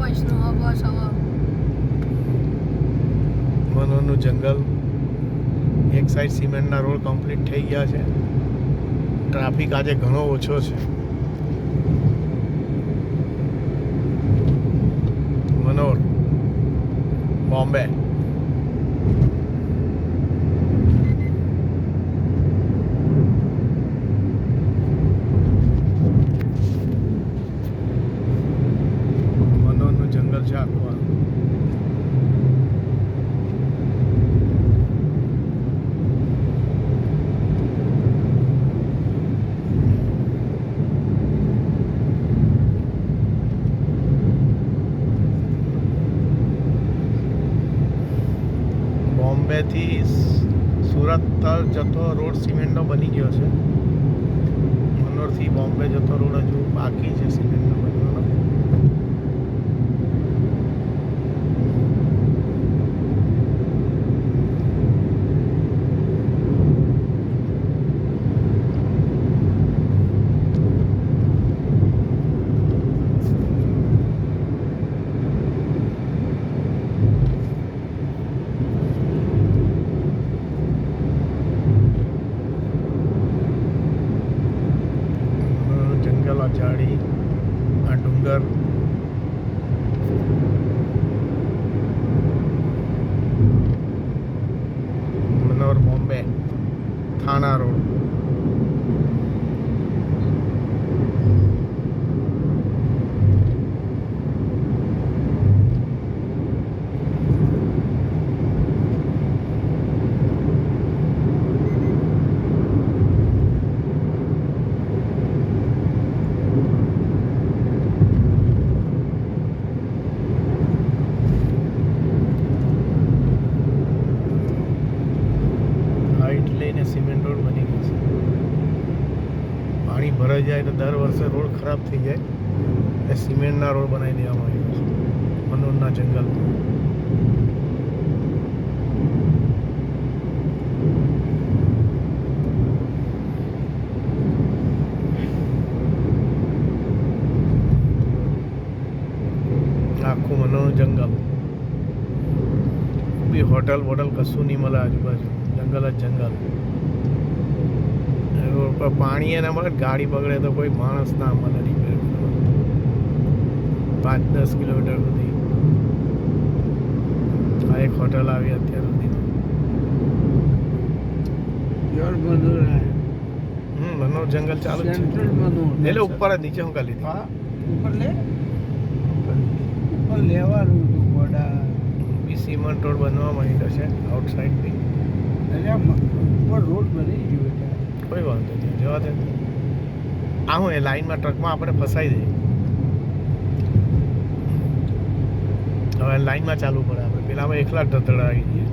વૈષ્ણવ બસ સવા વનોનું જંગલ. એક સાઈડ સિમેન્ટના રોડ કમ્પ્લીટ થઈ ગયા છે. ટ્રાફિક આજે ઘણો ઓછો છે. મનોર બોમ્બે મનોરનું જંગલ છે આખું આ. બોમ્બેથી સુરત તરફ જતો રોડ સિમેન્ટનો બની ગયો છે. મનોરથી બોમ્બે જતો રોડ હજુ બાકી છે સિમેન્ટનો. ઝાડી આ ડુંગર. મનોર બોમ્બે થાણા રોડ. હાઈટ લઈને સિમેન્ટ રોડ બની ગઈ છે. પાણી ભરાઈ જાય તો દર વર્ષે રોડ ખરાબ થઈ જાય. એ સિમેન્ટના રોડ બનાવી દેવામાં આવ્યો છે. મનોરના જંગલમાં. આખું મનોનું જંગલ. બી હોટલ બોટલ કશું નહીં મળે આજુબાજુ. જંગલ જ જંગલ. પાણી એના મળે ગાડી બગડે તો કોઈ માણસ ના મળે રિપેર પાંચ દસ કિલોમીટર સુધી. આ એક હોટલ આવી અત્યાર સુધી હમ મનોર જંગલ ચાલુ છે. એટલે ઉપર જ નીચે હું કરી લીધી. ઉપર લે. ઉપર લેવાનું હતું ગોડા બી સીમેન્ટ રોડ બનવા માંડ્યો છે આઉટસાઇડ રોડ બની ગયો એટલે કોઈ વાંધો નહીં જવા દે. આ હું એ લાઈનમાં ટ્રકમાં આપણે ફસાઈ દઈએ હવે લાઈનમાં ચાલવું પડે આપણે. પેલામાં એકલા જ ધતડા આવી જઈએ